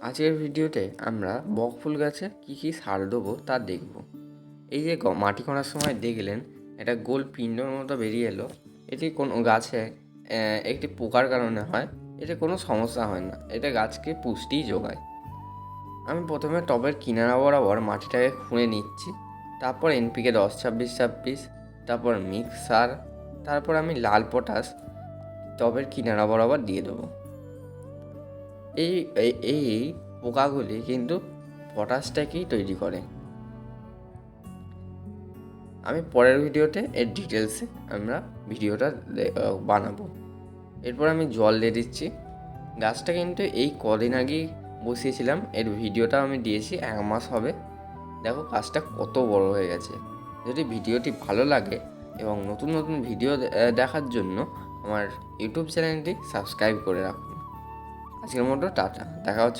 আজকের ভিডিওতে আমরা বকফুল গাছে কী কী সার দেবো তা দেখব। এই যে মাটি খোঁড়ার সময় দেখলেন, একটা গোল পিণ্ডর মতো বেরিয়ে এলো। এটি কোনো গাছে একটি পোকার কারণে হয়, এতে কোনো সমস্যা হয় না। এটা গাছকে পুষ্টিই যোগায়। আমি প্রথমে টবের কিনারা বরাবর মাটিটাকে খুঁড়ে নিচ্ছি। তারপর এনপিকে দশ, ছাব্বিশ ছাব্বিশ, তারপর মিক্স সার, তারপর আমি লাল পটাশ টবের কিনারা বরাবর দিয়ে দেবো। এই এই পোকাগুলি কিন্তু পটাশটাকেই তৈরি করে। আমি পরের ভিডিওতে এর ডিটেলসে আমরা ভিডিওটা বানাবো। এরপর আমি জল দিয়ে দিচ্ছি। গাছটা কিন্তু এই কদিন আগেই বসিয়েছিলাম। এর ভিডিওটা আমি দিয়েছি, এক মাস হবে। দেখো গাছটা কত বড় হয়ে গেছে। যদি ভিডিওটি ভালো লাগে এবং নতুন নতুন ভিডিও দেখার জন্য আমার ইউটিউব চ্যানেলটি সাবস্ক্রাইব করে রাখুন। আজকের মতো টাটা দেখা হচ্ছে।